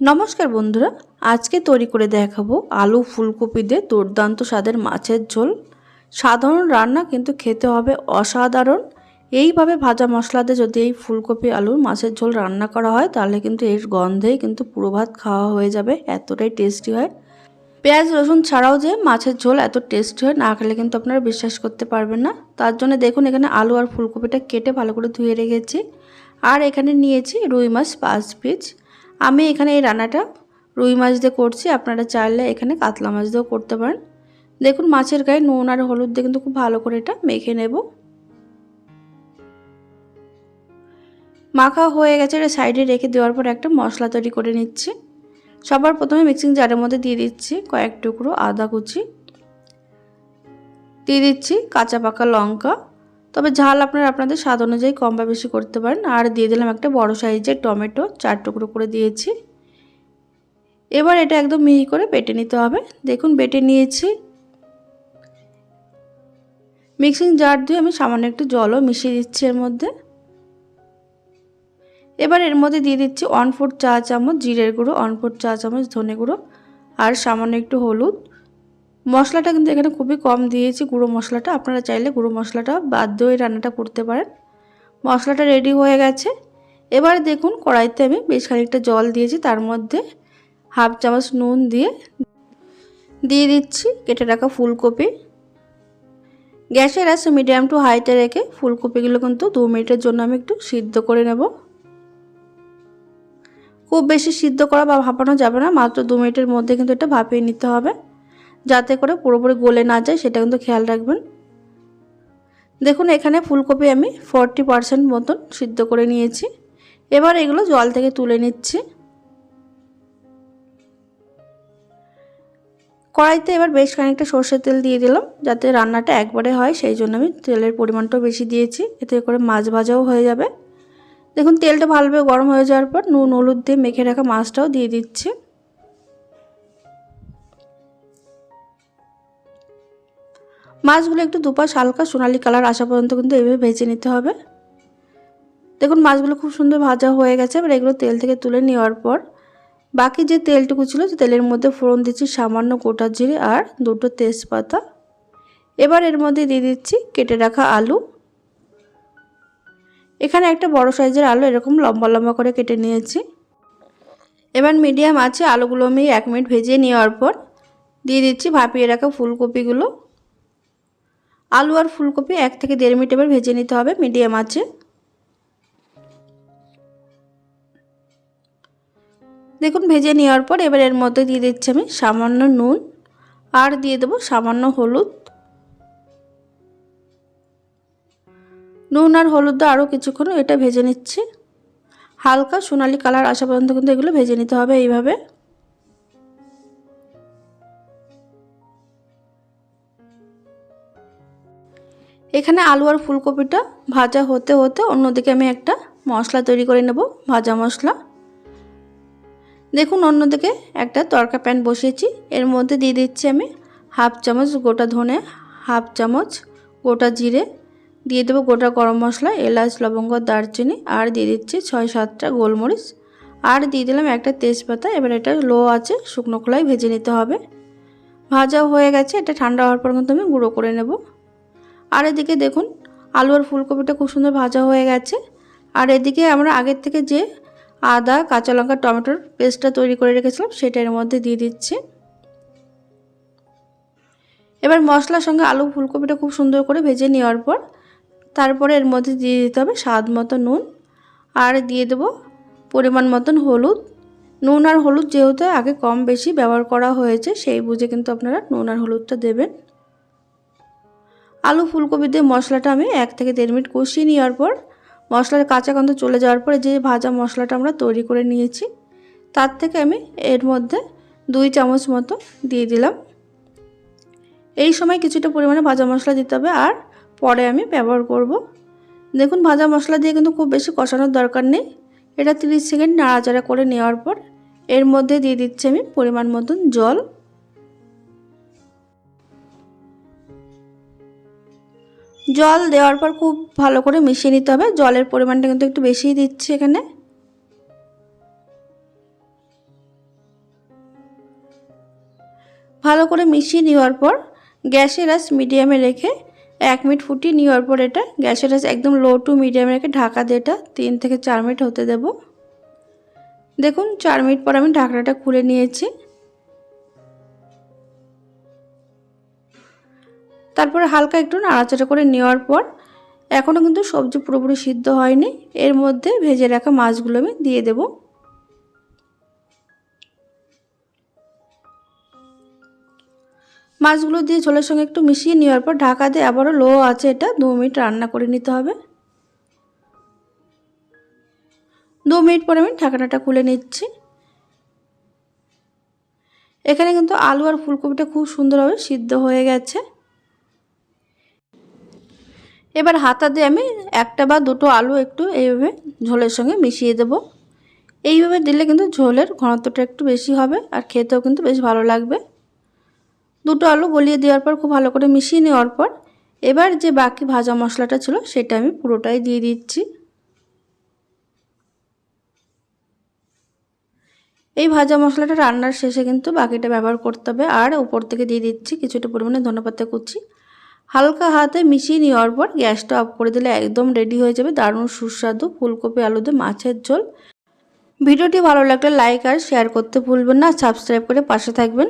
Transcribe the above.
নমস্কার বন্ধুরা, আজকে তৈরি করে দেখাবো আলু ফুলকপি দিয়ে দুর্দান্ত স্বাদের মাছের ঝোল। সাধারণ রান্না কিন্তু খেতে হবে অসাধারণ। এইভাবে ভাজা মশলা দিয়ে যদি এই ফুলকপি আলু মাছের ঝোল রান্না করা হয়, তাহলে কিন্তু এর গন্ধেই কিন্তু পুরো ভাত খাওয়া হয়ে যাবে, এতটাই টেস্টি হয়। পেঁয়াজ, রসুন ছাড়াও যে মাছের ঝোল এত টেস্টি হয়, না খেলে কিন্তু আপনারা বিশ্বাস করতে পারবেন না। তার জন্য দেখুন, এখানে আলু আর ফুলকপিটা কেটে ভালো করে ধুয়ে রেখেছি। আর এখানে নিয়েছি রুই মাছ পাঁচ পিস। আমি এখানে এই রান্নাটা রুই মাছ দিয়ে করছি। আপনারা চাইলে এখানে কাতলা মাছ দিয়েও করতে পারেন। দেখুন, মাছের গায়ে নুন আর হলুদ দিয়ে কিন্তু খুব ভালো করে এটা মেখে নেব। মাখা হয়ে গেছে, এটা সাইডে রেখে দেওয়ার পর একটা মশলা তৈরি করে নিচ্ছি। সবার প্রথমে মিক্সিং জারের মধ্যে দিয়ে দিচ্ছি কয়েক টুকরো আদা কুচি। দিয়ে দিচ্ছি কাঁচা পাকা লঙ্কা। তবে ঝাল আপনারা আপনাদের স্বাদ অনুযায়ী কম বা বেশি করতে পারেন। আর দিয়ে দিলাম একটা বড় সাইজের টমেটো, চার টুকরো করে দিয়েছি। এবার এটা একদম মিহি করে বেটে নিতে হবে। দেখুন, বেটে নিয়েছি। মিক্সিং জার দিয়ে আমি সামান্য একটু জলও মিশিয়ে দিচ্ছি এর মধ্যে। এবার এর মধ্যে দিয়ে দিচ্ছি ওয়ান ফোর চা চামচ জিরের গুঁড়ো ওয়ান ফোর চা চামচ ধনে গুঁড়ো, আর সামান্য একটু হলুদ। মশলাটা কিন্তু এখানে খুবই কম দিয়েছি। গুঁড়ো মশলাটা, আপনারা চাইলে গুঁড়ো মশলাটা বাদ দিয়ে রান্নাটা করতে পারেন। মশলাটা রেডি হয়ে গেছে। এবার দেখুন, কড়াইতে আমি বেশ খানিকটা জল দিয়েছি। তার মধ্যে হাফ চামচ নুন দিয়ে দিয়ে দিচ্ছি, কেটে রাখা ফুলকপি। গ্যাসের আছে মিডিয়াম টু হাইটে রেখে ফুলকপিগুলো কিন্তু দু মিনিটের জন্য আমি একটু সিদ্ধ করে নেব। খুব বেশি সিদ্ধ করা বা ভাপানো যাবে না, মাত্র দু মিনিটের মধ্যে কিন্তু এটা ভাপিয়ে নিতে হবে। যাতে করে পুরোপুরি গলে না যায়, সেটা কিন্তু খেয়াল রাখবেন। দেখুন, এখানে ফুলকপি আমি ফর্টি পারসেন্ট মতন সিদ্ধ করে নিয়েছি। এবার এগুলো জল থেকে তুলে নিচ্ছি। কড়াইতে এবার বেশ খানিকটা সর্ষের তেল দিয়ে দিলাম, যাতে রান্নাটা একবারে হয়, সেই জন্য আমি তেলের পরিমাণটাও বেশি দিয়েছি। এতে করে মাছ ভাজাও হয়ে যাবে। দেখুন, তেলটা ভালোভাবে গরম হয়ে যাওয়ার পর নুন, হলুদ দিয়ে মেখে রাখা মাছটাও দিয়ে দিচ্ছি। মাছগুলো একটু দুপাশ হালকা সোনালি কালার আসা পর্যন্ত কিন্তু এইভাবে ভেজে নিতে হবে। দেখুন, মাছগুলো খুব সুন্দর ভাজা হয়ে গেছে, এবার এগুলো তেল থেকে তুলে নেওয়ার পর বাকি যে তেলটুকু ছিল, সে তেলের মধ্যে ফোড়ন দিচ্ছি সামান্য গোটা জিরে আর দুটো তেজপাতা। এবার এর মধ্যে দিয়ে দিচ্ছি কেটে রাখা আলু। এখানে একটা বড় সাইজের আলু এরকম লম্বা লম্বা করে কেটে নিয়েছি। এবার মিডিয়াম আছে আলুগুলো আমি এক মিনিট ভেজে নেওয়ার পর দিয়ে দিচ্ছি ভাপিয়ে রাখা ফুলকপিগুলো। আলু আর ফুলকপি এক থেকে দেড় মিনিট এবার ভেজে নিতে হবে, মিডিয়াম আছে দেখুন, ভেজে নেওয়ার পর এবার এর মধ্যে দিয়ে দিচ্ছি আমি সামান্য নুন আর দিয়ে দেবো সামান্য হলুদ। নুন আর হলুদ আরও কিছুক্ষণ এটা ভেজে নিচ্ছি। হালকা সোনালি কালার আসা পর্যন্ত কিন্তু এগুলো ভেজে নিতে হবে এইভাবে। এখানে আলু আর ফুলকপিটা ভাজা হতে হতে অন্যদিকে আমি একটা মশলা তৈরি করে নেব, ভাজা মশলা। দেখুন, অন্যদিকে একটা তরকা প্যান বসিয়েছি। এর মধ্যে দিয়ে দিচ্ছি আমি হাফ চামচ গোটা ধনে, হাফ চামচ গোটা জিরে, দিয়ে দেবো গোটা গরম মশলা, এলাচ, লবঙ্গ, দারচিনি, আর দিয়ে দিচ্ছি ছয় সাতটা গোলমরিচ। আর দিয়ে দিলাম একটা তেজপাতা, এবার এটা লো আছে শুকনো খোলায় ভেজে নিতে হবে। ভাজা হয়ে গেছে, এটা ঠান্ডা হওয়ার পর কিন্তু আমি গুঁড়ো করে নেব। আর এদিকে দেখুন আলু আর ফুলকপিটা খুব সুন্দর ভাজা হয়ে গেছে। আর এদিকে আমরা আগের থেকে যে আদা, কাঁচা লঙ্কা, টমেটোর পেস্টটা তৈরি করে রেখেছিলাম, সেটা এর মধ্যে দিয়ে দিচ্ছি। এবার মশলার সঙ্গে আলু ফুলকপিটা খুব সুন্দর করে ভেজে নেওয়ার পর, তারপরে এর মধ্যে দিয়ে দিতে হবে স্বাদ মতো নুন। আর দিয়ে দেবো পরিমাণ মতন হলুদ। নুন আর হলুদ যেহেতু আগে কম বেশি ব্যবহার করা হয়েছে, সেই বুঝে কিন্তু আপনারা নুন আর হলুদটা দেবেন। আলু ফুলকপি দিয়ে মশলাটা আমি এক থেকে দেড় মিনিট কষিয়ে নেওয়ার পর মশলার কাঁচা গন্ধ চলে যাওয়ার পরে যে ভাজা মশলাটা আমরা তৈরি করে নিয়েছি, তার থেকে আমি এর মধ্যে দুই চামচ মতো দিয়ে দিলাম। এই সময় কিছুটা পরিমাণে ভাজা মশলা দিতে হবে আর পরে আমি ব্যবহার করব। দেখুন, ভাজা মশলা দিয়ে কিন্তু খুব বেশি কষানোর দরকার নেই। এটা 30 সেকেন্ড নাড়াচাড়া করে নেওয়ার পর এর মধ্যে দিয়ে দিচ্ছি আমি পরিমাণ মতন জল। জল দেওয়ার পর খুব ভালো করে মিশিয়ে নিতে হবে। জলের পরিমাণটা কিন্তু একটু বেশিই দিচ্ছি এখানে। ভালো করে মিশিয়ে নেওয়ার পর গ্যাসের আঁচ মিডিয়ামে রেখে এক মিনিট ফুটিয়ে নেওয়ার পর এটা গ্যাসের আঁচ একদম লো টু মিডিয়ামে রেখে ঢাকা দিয়ে এটা তিন থেকে চার মিনিট হতে দেব। দেখুন, চার মিনিট পর আমি ঢাকনাটা খুলে নিয়েছি। তারপরে হালকা একটু নাড়াচাড়া করে নেওয়ার পর এখনও কিন্তু সবজি পুরোপুরি সিদ্ধ হয়নি। এর মধ্যে ভেজে রাখা মাছগুলো আমি দিয়ে দেব। মাছগুলো দিয়ে ঝোলের সঙ্গে একটু মিশিয়ে নেওয়ার পর ঢাকা দিয়ে আবারও লো আছে এটা, দু মিনিট রান্না করে নিতে হবে। দু মিনিট পরে আমি ঢাকনাটা খুলে নিচ্ছি। এখানে কিন্তু আলু আর ফুলকপিটা খুব সুন্দরভাবে সিদ্ধ হয়ে গেছে। এবার হাতা দিয়ে আমি একটা বা দুটো আলু একটু এইভাবে ঝোলের সঙ্গে মিশিয়ে দেব। এইভাবে দিলে কিন্তু ঝোলের ঘনত্বটা একটু বেশি হবে আর খেতেও কিন্তু বেশ ভালো লাগবে। দুটো আলু গলিয়ে দেওয়ার পর খুব ভালো করে মিশিয়ে নেওয়ার পর এবার যে বাকি ভাজা মশলাটা ছিল সেটা আমি পুরোটাই দিয়ে দিচ্ছি। এই ভাজা মশলাটা রান্নার শেষে কিন্তু বাকিটা ব্যবহার করতে হবে আর উপর থেকে দিয়ে দিচ্ছি কিছুটা পরিমাণে ধনেপাতা কুচি। হালকা হাতে মিশিয়ে নেওয়ার পর গ্যাসটা অফ করে দিলে একদম রেডি হয়ে যাবে দারুণ সুস্বাদু ফুলকপি আলুতে মাছের ঝোল। ভিডিওটি ভালো লাগলে লাইক আর শেয়ার করতে ভুলবেন না। সাবস্ক্রাইব করে পাশে থাকবেন।